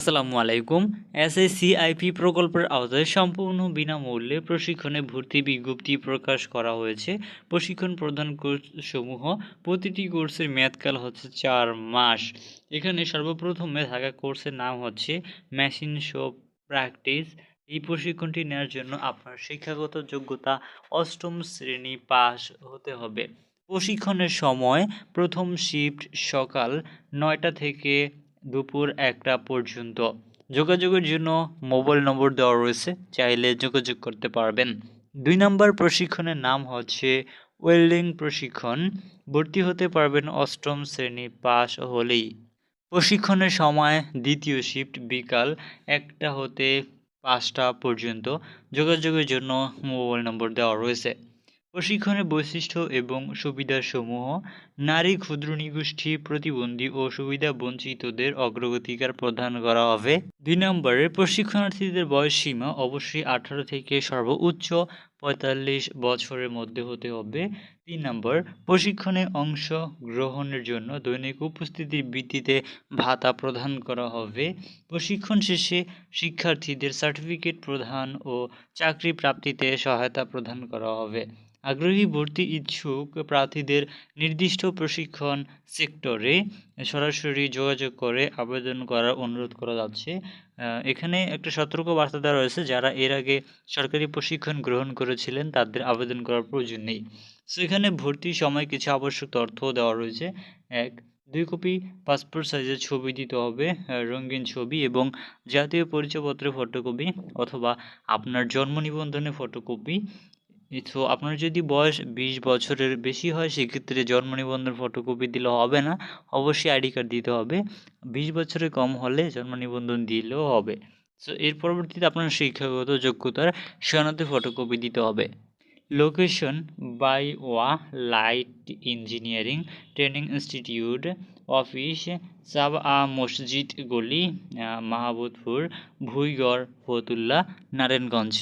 আসসালামু আলাইকুম। এসএসসিআইপি প্রকল্পের আওতায় সম্পূর্ণ বিনামূল্যে প্রশিক্ষণে ভর্তি বিজ্ঞপ্তি প্রকাশ করা হয়েছে। প্রশিক্ষণ প্রদান কোর্সসমূহ প্রতিটি কোর্সের মেয়াদকাল হচ্ছে চার মাস। এখানে সর্বপ্রথমে থাকা কোর্সের নাম হচ্ছে মেশিন শপ প্র্যাকটিস। এই প্রশিক্ষণটি নেওয়ার জন্য আপনার শিক্ষাগত যোগ্যতা অষ্টম শ্রেণি পাস হতে হবে। প্রশিক্ষণের সময় প্রথম শিফট সকাল নয়টা থেকে দুপুর একটা পর্যন্ত। যোগাযোগের জন্য মোবাইল নম্বর দেওয়া রয়েছে, চাইলে যোগাযোগ করতে পারবেন। দুই নম্বর প্রশিক্ষণের নাম হচ্ছে ওয়েল্ডিং প্রশিক্ষণ। ভর্তি হতে পারবেন অষ্টম শ্রেণি পাস হলেই। প্রশিক্ষণের সময় দ্বিতীয় শিফট বিকাল একটা হতে পাঁচটা পর্যন্ত। যোগাযোগের জন্য মোবাইল নম্বর দেওয়া রয়েছে। প্রশিক্ষণের বৈশিষ্ট্য এবং সুবিধাসমূহ, নারী ক্ষুদ্র নিগোষ্ঠী, প্রতিবন্ধী ও সুবিধা বঞ্চিতদের অগ্রগতিকার প্রদান করা হবে। দুই নম্বরে, প্রশিক্ষণার্থীদের বয়স সীমা অবশ্যই আঠারো থেকে সর্বোচ্চ পঁয়তাল্লিশ বছরের মধ্যে হতে হবে। তিন নম্বর, প্রশিক্ষণে অংশ গ্রহণের জন্য দৈনিক উপস্থিতির ভিত্তিতে ভাতা প্রদান করা হবে। প্রশিক্ষণ শেষে শিক্ষার্থীদের সার্টিফিকেট প্রদান ও চাকরি প্রাপ্তিতে সহায়তা প্রদান করা হবে। আগ্রহী ভর্তি ইচ্ছুক প্রার্থীদের নির্দিষ্ট প্রশিক্ষণ সেক্টরে সরাসরি যোগাযোগ করে আবেদন করার অনুরোধ করা যাচ্ছে। এখানে একটা সতর্ক বার্তা দেওয়া রয়েছে, যারা এর আগে সরকারি প্রশিক্ষণ গ্রহণ করেছিলেন, তাদের আবেদন করার প্রয়োজন নেই। সো এখানে ভর্তির সময় কিছু আবশ্যক তথ্য দেওয়া রয়েছে। এক, দুই কপি পাসপোর্ট সাইজের ছবি দিতে হবে রঙিন ছবি এবং জাতীয় পরিচয়পত্রের ফটোকপি অথবা আপনার জন্ম নিবন্ধনের ফটোকপি তো আপনার যদি বয়স বিশ বছরের বেশি হয় সেক্ষেত্রে জন্ম নিবন্ধন ফটোকপি দিলে হবে না। অবশ্যই আইডি কার্ড দিতে হবে। বিশ বছরের কম হলে জন্ম নিবন্ধন দিলেও হবে। সো এর পরবর্তীতে আপনার শিক্ষাগত যোগ্যতার সনদের ফটোকপি দিতে হবে। লোকেশন বাই ওয়া light engineering training institute office sub আ মসজিদ গলি আহ, মাহবুবপুর ভুইগড় ফতুল্লা নারায়ণগঞ্জ